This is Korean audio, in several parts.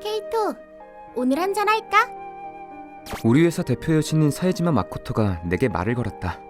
케이토, 오늘 한잔 할까? 우리 회사 대표 여신인 사이지마 마코토가 내게 말을 걸었다.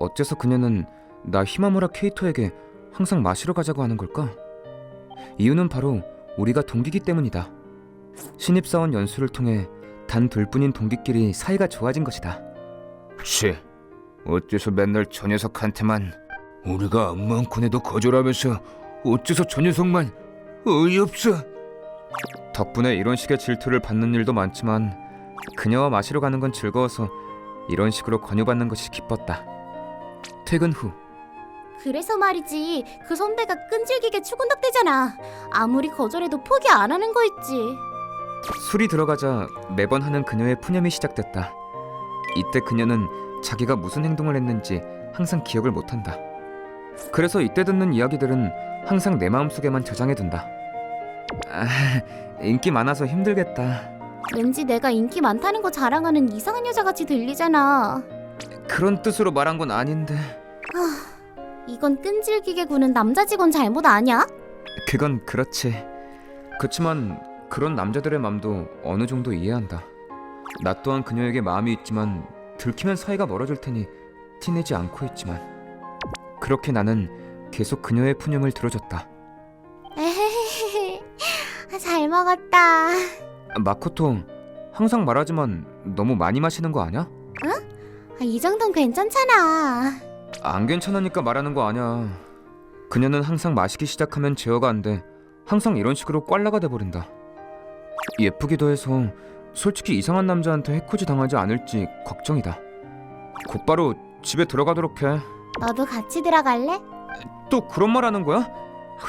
어째서 그녀는 나 히마무라 케이토에게 항상 마시러 가자고 하는 걸까? 이유는 바로 우리가 동기기 때문이다. 신입사원 연수를 통해 단 둘뿐인 동기끼리 사이가 좋아진 것이다. 씨, 어째서 맨날 저 녀석한테만 우리가 암만 군에도 거절하면서 어째서 저 녀석만 어이없어? 덕분에 이런 식의 질투를 받는 일도 많지만 그녀와 마시러 가는 건 즐거워서 이런 식으로 권유받는 것이 기뻤다. 퇴근 후 그래서 말이지, 그 선배가 끈질기게 추근덕대잖아. 아무리 거절해도 포기 안 하는 거 있지. 술이 들어가자 매번 하는 그녀의 푸념이 시작됐다. 이때 그녀는 자기가 무슨 행동을 했는지 항상 기억을 못한다. 그래서 이때 듣는 이야기들은 항상 내 마음속에만 저장해둔다. 아, 인기 많아서 힘들겠다. 왠지 내가 인기 많다는 거 자랑하는 이상한 여자같이 들리잖아. 그런 뜻으로 말한 건 아닌데. 이건 끈질기게 구는 남자 직원 잘못 아니야? 그건 그렇지. 그렇지만 그런 남자들의 마음도 어느 정도 이해한다. 나 또한 그녀에게 마음이 있지만 들키면 사이가 멀어질 테니 티내지 않고 있지만 그렇게 나는 계속 그녀의 푸념을 들어줬다. 에헤헤헤. 잘 먹었다. 마코토 항상 말하지만 너무 많이 마시는 거 아니야? 아, 이 정도는 괜찮잖아. 안 괜찮으니까 말하는 거 아니야. 그녀는 항상 마시기 시작하면 제어가 안 돼. 항상 이런 식으로 꽐라가 돼 버린다. 예쁘기도 해서 솔직히 이상한 남자한테 해코지 당하지 않을지 걱정이다. 곧바로 집에 들어가도록 해. 너도 같이 들어갈래? 또 그런 말 하는 거야?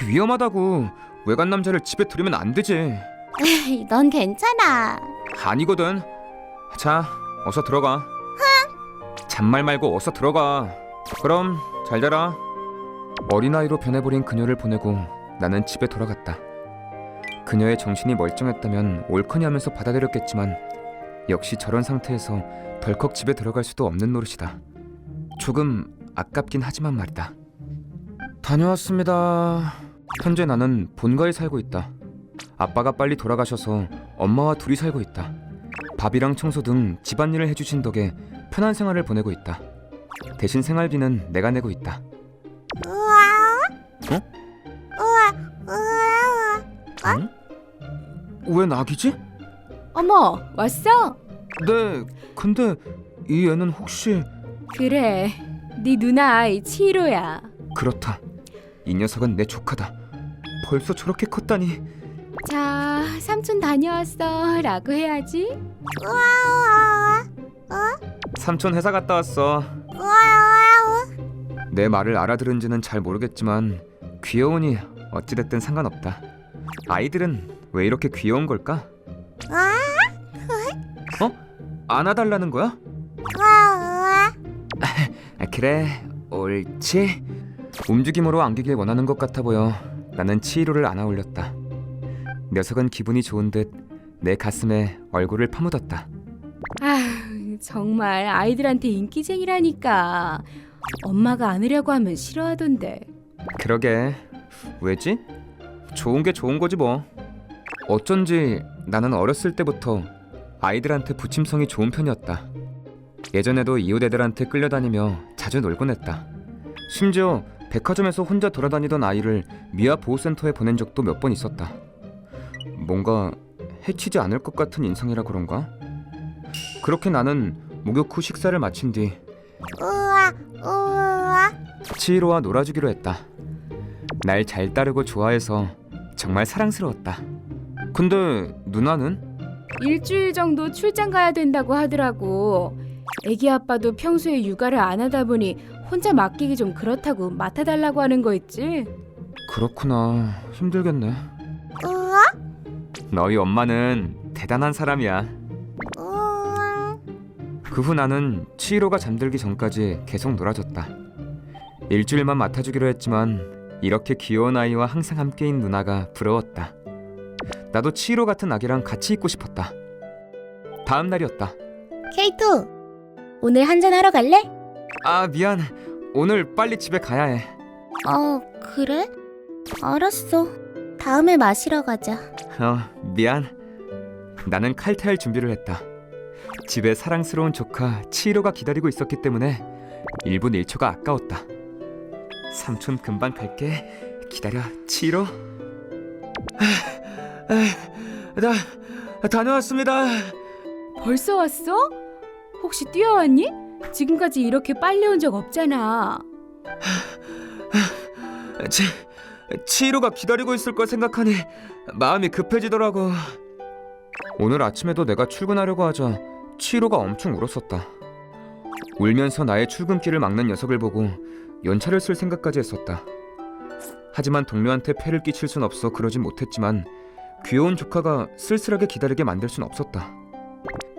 위험하다고. 외간 남자를 집에 들이면 안 되지. 넌 괜찮아. 아니거든. 자, 어서 들어가. 잔말 말고 어서 들어가. 그럼 잘 자라. 어린아이로 변해버린 그녀를 보내고 나는 집에 돌아갔다. 그녀의 정신이 멀쩡했다면 옳거니 하면서 받아들였겠지만 역시 저런 상태에서 덜컥 집에 들어갈 수도 없는 노릇이다. 조금 아깝긴 하지만 말이다. 다녀왔습니다. 현재 나는 본가에 살고 있다. 아빠가 빨리 돌아가셔서 엄마와 둘이 살고 있다. 밥이랑 청소 등 집안일을 해주신 덕에 편한 생활을 보내고 있다. 대신 생활비는 내가 내고 있다. 우와. 어? 우와. 우와. 응? 왜 낙이지? 어머, 왔어? 네, 근데 이 애는 혹시 그래, 네 누나 아이 치히로야. 그렇다. 이 녀석은 내 조카다. 벌써 저렇게 컸다니. 자, 삼촌 다녀왔어. 라고 해야지. 우와. 삼촌 회사 갔다 왔어. 우와. 내 말을 알아들은지는 잘 모르겠지만 귀여우니 어찌됐든 상관없다. 아이들은 왜 이렇게 귀여운 걸까? 우와. 어? 안아달라는 거야? 우와. 아, 그래, 옳지. 움직임으로 안기길 원하는 것 같아 보여. 나는 치이로를 안아 올렸다. 녀석은 기분이 좋은 듯 내 가슴에 얼굴을 파묻었다. 아, 정말 아이들한테 인기쟁이라니까. 엄마가 안으려고 하면 싫어하던데. 그러게, 왜지? 좋은 게 좋은 거지 뭐. 어쩐지 나는 어렸을 때부터 아이들한테 부침성이 좋은 편이었다. 예전에도 이웃 애들한테 끌려다니며 자주 놀곤 했다. 심지어 백화점에서 혼자 돌아다니던 아이를 미아 보호센터에 보낸 적도 몇 번 있었다. 뭔가 해치지 않을 것 같은 인상이라 그런가? 그렇게 나는 목욕 후 식사를 마친 뒤 우와. 우와. 치히로와 놀아주기로 했다. 날 잘 따르고 좋아해서 정말 사랑스러웠다. 근데 누나는? 일주일 정도 출장 가야 된다고 하더라고. 애기 아빠도 평소에 육아를 안 하다 보니 혼자 맡기기 좀 그렇다고 맡아달라고 하는 거 있지? 그렇구나. 힘들겠네. 우와. 너희 엄마는 대단한 사람이야. 우와. 그 후 나는 치히로가 잠들기 전까지 계속 놀아줬다. 일주일만 맡아주기로 했지만 이렇게 귀여운 아이와 항상 함께인 누나가 부러웠다. 나도 치히로 같은 아기랑 같이 있고 싶었다. 다음 날이었다. 케이토. 오늘 한잔 하러 갈래? 아 미안. 오늘 빨리 집에 가야 해. 어, 그래? 알았어. 다음에 마시러 가자. 어, 미안. 나는 칼퇴할 준비를 했다. 집에 사랑스러운 조카 치히로가 기다리고 있었기 때문에 1분 1초가 아까웠다. 삼촌 금방 갈게. 기다려, 치히로. 나 다녀왔습니다. 벌써 왔어? 혹시 뛰어왔니? 지금까지 이렇게 빨리 온 적 없잖아. 치, 치히로가 기다리고 있을 걸 생각하니 마음이 급해지더라고. 오늘 아침에도 내가 출근하려고 하자 치히로가 엄청 울었었다. 울면서 나의 출근길을 막는 녀석을 보고 연차를 쓸 생각까지 했었다. 하지만 동료한테 폐를 끼칠 순 없어 그러진 못했지만 귀여운 조카가 쓸쓸하게 기다리게 만들 순 없었다.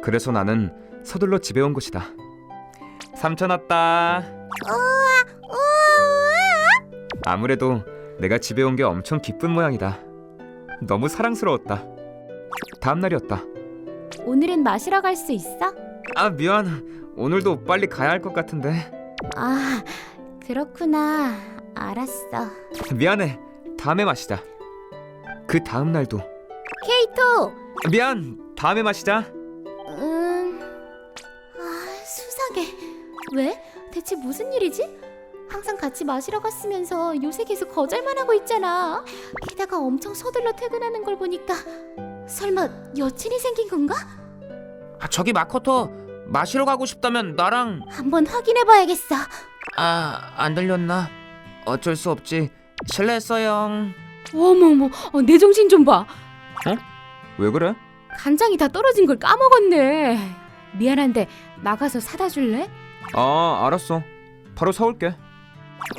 그래서 나는 서둘러 집에 온 것이다. 삼촌 왔다. 아무래도 내가 집에 온 게 엄청 기쁜 모양이다. 너무 사랑스러웠다. 다음 날이었다. 오늘은 마시러 갈 수 있어? 아 미안. 오늘도 빨리 가야 할 것 같은데. 아, 그렇구나. 알았어. 미안해. 다음에 마시자. 그 다음 날도. 케이토! 미안. 다음에 마시자. 왜? 대체 무슨 일이지? 항상 같이 마시러 갔으면서 요새 계속 거절만 하고 있잖아. 게다가 엄청 서둘러 퇴근하는 걸 보니까 설마 여친이 생긴 건가? 아, 저기 마코토 마시러 가고 싶다면 나랑 한번 확인해 봐야겠어. 아 안 들렸나? 어쩔 수 없지. 실례했어요. 어머머, 어, 내 정신 좀 봐. 왜 그래? 간장이 다 떨어진 걸 까먹었네. 미안한데 나가서 사다 줄래? 아 알았어. 바로 사올게.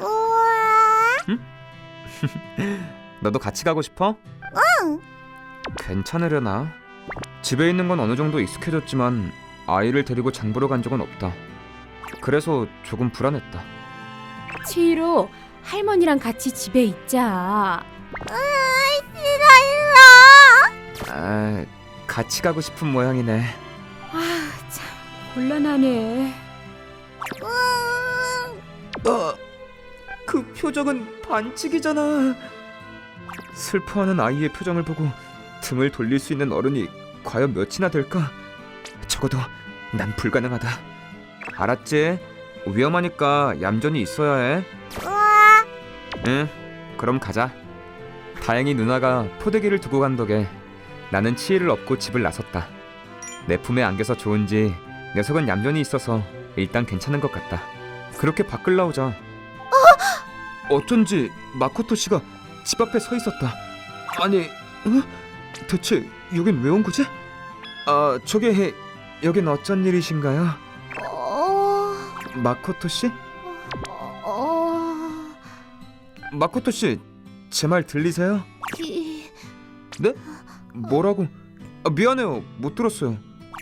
우와. 너도 같이 가고 싶어? 응. 괜찮으려나? 집에 있는 건 어느 정도 익숙해졌지만 아이를 데리고 장 보러 간 적은 없다. 그래서 조금 불안했다. 치히로 할머니랑 같이 집에 있자. 아, 같이 가고 싶은 모양이네. 아, 참 곤란하네. 아, 그 표정은 반칙이잖아. 슬퍼하는 아이의 표정을 보고 등을 돌릴 수 있는 어른이 과연 몇이나 될까? 적어도 난 불가능하다. 알았지? 위험하니까 얌전히 있어야 해. 응, 그럼 가자. 다행히 누나가 포대기를 두고 간 덕에 나는 치이를 업고 집을 나섰다. 내 품에 안겨서 좋은지 녀석은 얌전히 있어서 일단 괜찮은 것 같다. 그렇게 밖을 나오자 어쩐지 마코토 씨가 집 앞에 서 있었다. 아니, 어? 대체 여긴 왜 온 거지? 아, 저게 여긴 어쩐 일이신가요? 어... 마코토 씨? 어... 마코토 씨, 제 말 들리세요? 그... 네? 뭐라고? 아, 미안해요, 못 들었어요.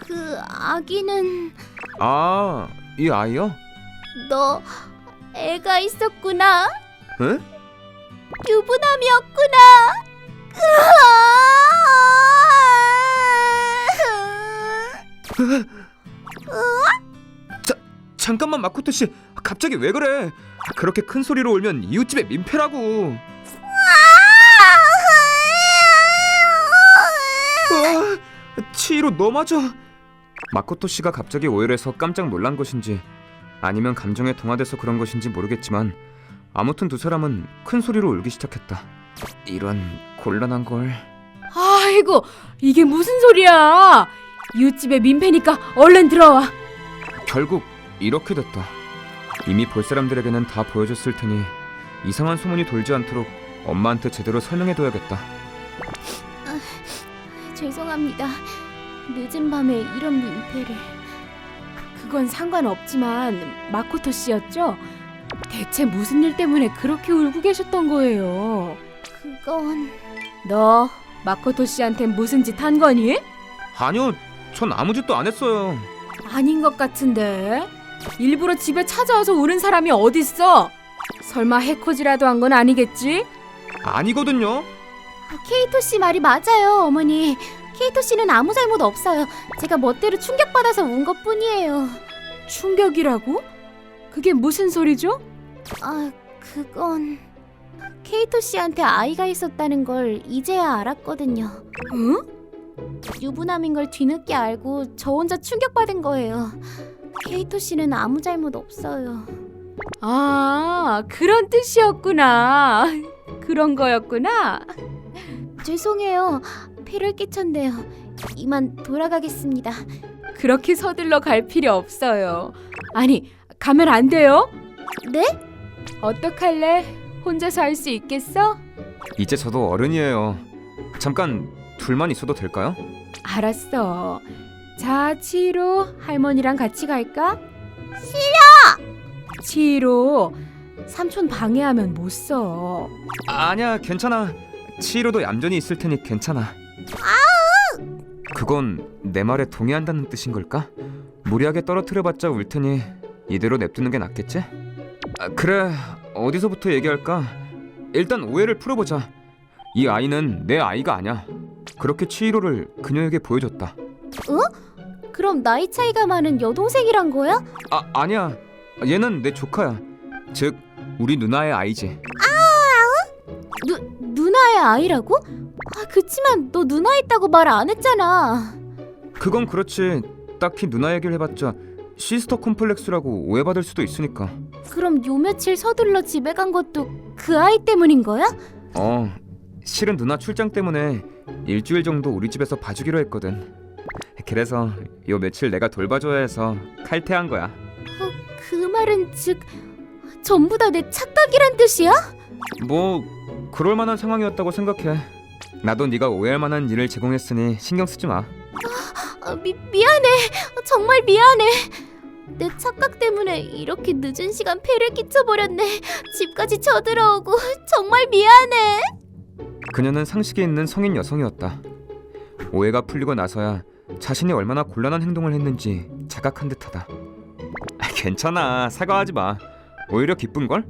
그 아기는 아, 이 아이요? 너 애가 있었구나. 에? 유부남이었구나. 잠깐만 마코토 씨, 갑자기 왜 그래? 그렇게 큰 소리로 울면 이웃집에 민폐라고. 아, 치이로 너 맞아. 마코토 씨가 갑자기 오열해서 깜짝 놀란 것인지 아니면 감정에 동화돼서 그런 것인지 모르겠지만 아무튼 두 사람은 큰 소리로 울기 시작했다. 이런 곤란한 걸. 아이고, 이게 무슨 소리야? 이웃집에 민폐니까 얼른 들어와. 결국 이렇게 됐다. 이미 볼 사람들에게는 다 보여줬을 테니 이상한 소문이 돌지 않도록 엄마한테 제대로 설명해둬야겠다. 죄송합니다. 늦은 밤에 이런 민폐를. 그건 상관없지만 마코토 씨였죠? 대체 무슨 일 때문에 그렇게 울고 계셨던 거예요? 그건 너 마코토 씨한테 무슨 짓 한 거니? 아니요, 전 아무 짓도 안 했어요. 아닌 것 같은데. 일부러 집에 찾아와서 우는 사람이 어딨어? 설마 해코지라도 한 건 아니겠지? 아니거든요. 아, 케이토 씨 말이 맞아요, 어머니. 케이토 씨는 아무 잘못 없어요. 제가 멋대로 충격받아서 운 것뿐이에요. 충격이라고? 그게 무슨 소리죠? 아, 그건 케이토 씨한테 아이가 있었다는 걸 이제야 알았거든요. 응? 유부남인 걸 뒤늦게 알고 저 혼자 충격받은 거예요. 케이토 씨는 아무 잘못 없어요. 아, 그런 뜻이었구나. 그런 거였구나. 죄송해요. 피를 끼쳤네요. 이만 돌아가겠습니다. 그렇게 서둘러 갈 필요 없어요. 아니, 가면 안 돼요? 네? 어떡할래? 혼자서 할 수 있겠어? 이제 저도 어른이에요. 잠깐 둘만 있어도 될까요? 알았어. 자, 치로 할머니랑 같이 갈까? 싫어. 치로 삼촌 방해하면 못 써. 아니야 괜찮아. 치히로도 얌전히 있을 테니 괜찮아. 그건 내 말에 동의한다는 뜻인 걸까? 무리하게 떨어뜨려봤자 울 테니 이대로 냅두는 게 낫겠지? 아, 그래 어디서부터 얘기할까? 일단 오해를 풀어보자. 이 아이는 내 아이가 아니야. 그렇게 치히로를 그녀에게 보여줬다. 그럼 나이 차이가 많은 여동생이란 거야? 아 아니야. 얘는 내 조카야. 즉 우리 누나의 아이지. 누 누나의 아이라고? 아 그치만 너 누나 있다고 말 안 했잖아. 그건 그렇지. 딱히 누나 얘기를 해봤자 시스터 콤플렉스라고 오해받을 수도 있으니까. 그럼 요 며칠 서둘러 집에 간 것도 그 아이 때문인 거야? 어, 실은 누나 출장 때문에 일주일 정도 우리 집에서 봐주기로 했거든. 그래서 요 며칠 내가 돌봐줘야 해서 칼퇴한 거야. 그 말은 즉 전부 다 내 착각이란 뜻이야? 뭐 그럴 만한 상황이었다고 생각해. 나도 네가 오해할 만한 일을 제공했으니 신경 쓰지 마. 아, 미 미안해. 정말 미안해. 내 착각 때문에 이렇게 늦은 시간 폐를 끼쳐버렸네. 집까지 쳐들어오고 정말 미안해. 그녀는 상식이 있는 성인 여성이었다. 오해가 풀리고 나서야 자신이 얼마나 곤란한 행동을 했는지 자각한 듯하다. 아, 괜찮아, 사과하지 마. 오히려 기쁜 걸?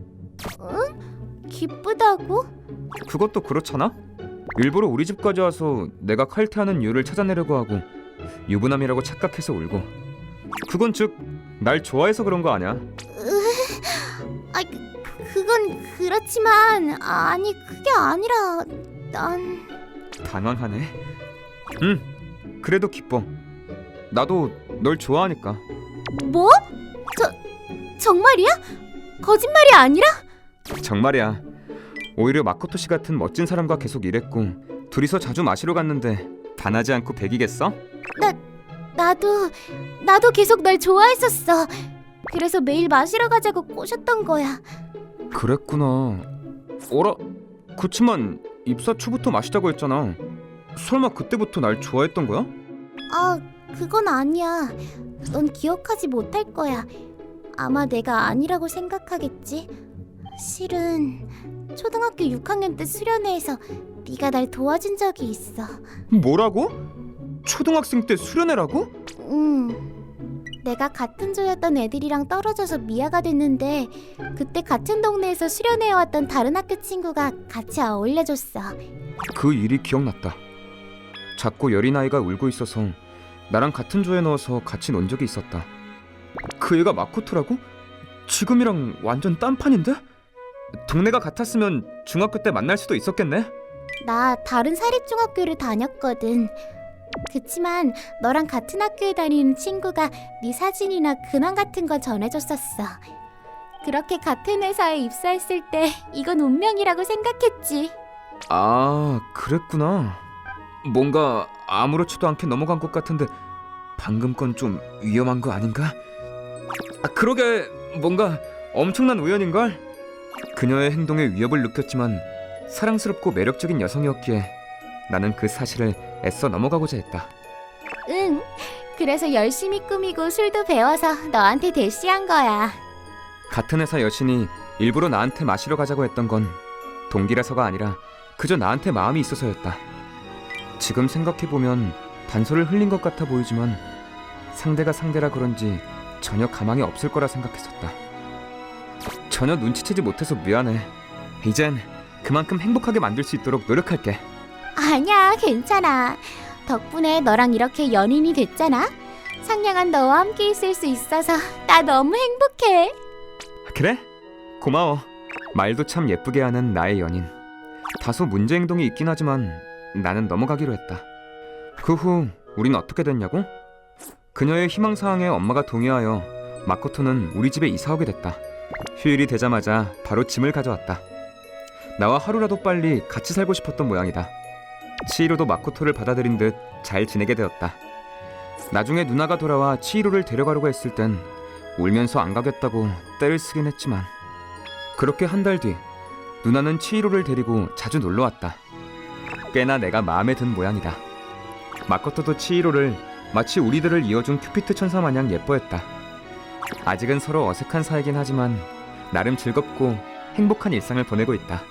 기쁘다고? 그것도 그렇잖아. 일부러 우리 집까지 와서 내가 칼퇴하는 이유를 찾아내려고 하고 유부남이라고 착각해서 울고. 그건 즉 날 좋아해서 그런 거 아니야? 아, 그, 그건 그렇지만 아니 그게 아니라 난 당황하네. 응, 그래도 기뻐. 나도 널 좋아하니까. 뭐? 저 정말이야? 거짓말이 아니라? 정말이야. 오히려 마코토 씨 같은 멋진 사람과 계속 일했고 둘이서 자주 마시러 갔는데 반하지 않고 백이겠어? 나도 나도 계속 널 좋아했었어. 그래서 매일 마시러 가자고 꼬셨던 거야. 그랬구나. 어라? 그치만 입사 초부터 마시자고 했잖아. 설마 그때부터 날 좋아했던 거야? 아, 그건 아니야. 넌 기억하지 못할 거야. 아마 내가 아니라고 생각하겠지. 실은 초등학교 6학년 때 수련회에서 네가 날 도와준 적이 있어. 뭐라고? 초등학생 때 수련회라고? 응. 내가 같은 조였던 애들이랑 떨어져서 미아가 됐는데 그때 같은 동네에서 수련회에 왔던 다른 학교 친구가 같이 어울려줬어. 그 일이 기억났다. 작고 여린 아이가 울고 있어서 나랑 같은 조에 넣어서 같이 논 적이 있었다. 그 애가 마코토라고? 지금이랑 완전 딴판인데? 동네가 같았으면 중학교 때 만날 수도 있었겠네. 나 다른 사립중학교를 다녔거든. 그치만 너랑 같은 학교에 다니는 친구가 네 사진이나 근황 같은 거 전해줬었어. 그렇게 같은 회사에 입사했을 때 이건 운명이라고 생각했지. 아, 그랬구나. 뭔가 아무렇지도 않게 넘어간 것 같은데 방금 건 좀 위험한 거 아닌가? 아, 그러게 뭔가 엄청난 우연인걸? 그녀의 행동에 위협을 느꼈지만 사랑스럽고 매력적인 여성이었기에 나는 그 사실을 애써 넘어가고자 했다. 응. 그래서 열심히 꾸미고 술도 배워서 너한테 대시한 거야. 같은 회사 여신이 일부러 나한테 마시러 가자고 했던 건 동기라서가 아니라 그저 나한테 마음이 있어서였다. 지금 생각해 보면 단소를 흘린 것 같아 보이지만 상대가 상대라 그런지 전혀 가망이 없을 거라 생각했었다. 전혀 눈치채지 못해서 미안해. 이젠 그만큼 행복하게 만들 수 있도록 노력할게. 아니야, 괜찮아. 덕분에 너랑 이렇게 연인이 됐잖아. 상냥한 너와 함께 있을 수 있어서 나 너무 행복해. 그래? 고마워. 말도 참 예쁘게 하는 나의 연인. 다소 문제 행동이 있긴 하지만 나는 넘어가기로 했다. 그 후 우린 어떻게 됐냐고? 그녀의 희망 사항에 엄마가 동의하여 마코토는 우리 집에 이사 오게 됐다. 휴일이 되자마자 바로 짐을 가져왔다. 나와 하루라도 빨리 같이 살고 싶었던 모양이다. 치히로도 마코토를 받아들인 듯 잘 지내게 되었다. 나중에 누나가 돌아와 치히로를 데려가려고 했을 땐 울면서 안 가겠다고 떼를 쓰긴 했지만 그렇게 한 달 뒤 누나는 치히로를 데리고 자주 놀러 왔다. 꽤나 내가 마음에 든 모양이다. 마코토도 치히로를 마치 우리들을 이어준 큐피트 천사 마냥 예뻐했다. 아직은 서로 어색한 사이긴 하지만 나름 즐겁고 행복한 일상을 보내고 있다.